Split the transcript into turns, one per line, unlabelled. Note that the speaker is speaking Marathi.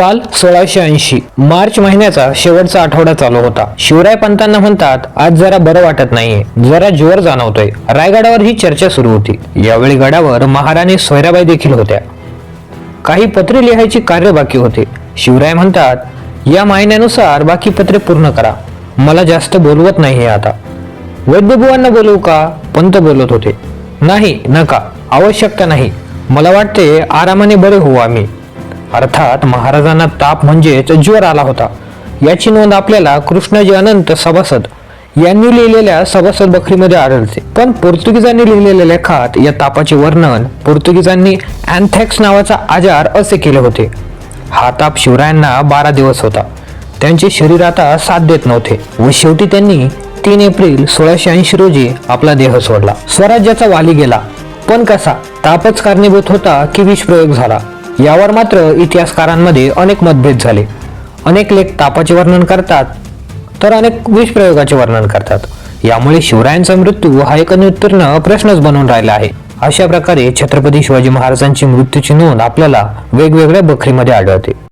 साल सोळाशे ऐंशी. मार्च महिन्याचा शेवटचा आठवडा चालू होता. शिवराय पंतांना म्हणतात आज जरा बरं वाटत नाहीये. जरा जोर जाणवतोय. रायगडावर ही चर्चा सुरू होती. यावेळी गडावर महाराणी सोयराबाई देखील होत्या. काही पत्रे लिहायची कार्य बाकी होते. शिवराय म्हणतात या महिन्यानुसार बाकी पत्रे पूर्ण करा. मला जास्त बोलवत नाही आता. वैद्यबुवांना बोलवू का? पंत बोलत होते. नाही नका. आवश्यकता नाही. मला वाटते आरामाने बरे होऊ आम्ही. अर्थात महाराजांना ताप म्हणजेच ज्वर आला होता. याची नोंद आपल्याला कृष्णाजी अनंत सभासद यांनी लिहिलेल्या सभासद बखरीमध्ये आढळते. पण पोर्तुगीजांनी लिहिलेल्या लेखात या तापाचे वर्णन पोर्तुगीजांनी अँथॅक्स नावाचा आजार असे केले होते. हा ताप शिवरायांना बारा दिवस होता. त्यांचे शरीर आता साथ देत नव्हते व शेवटी त्यांनी तीन एप्रिल सोळाशे ऐंशी रोजी आपला देह सोडला. स्वराज्याचा वाली गेला. पण कसा? तापच कारणीभूत होता की विषप्रयोग झाला. यावर मात्र इतिहासकारांमध्ये अनेक मतभेद झाले. अनेक लेख तापाचे वर्णन करतात तर अनेक विषप्रयोगाचे वर्णन करतात. यामुळे शिवरायांचा मृत्यू हा एक अनुत्तीर्ण प्रश्नच बनून राहिला आहे. अशा प्रकारे छत्रपती शिवाजी महाराजांची मृत्यूची नोंद आपल्याला वेगवेगळ्या बखरीमध्ये आढळते.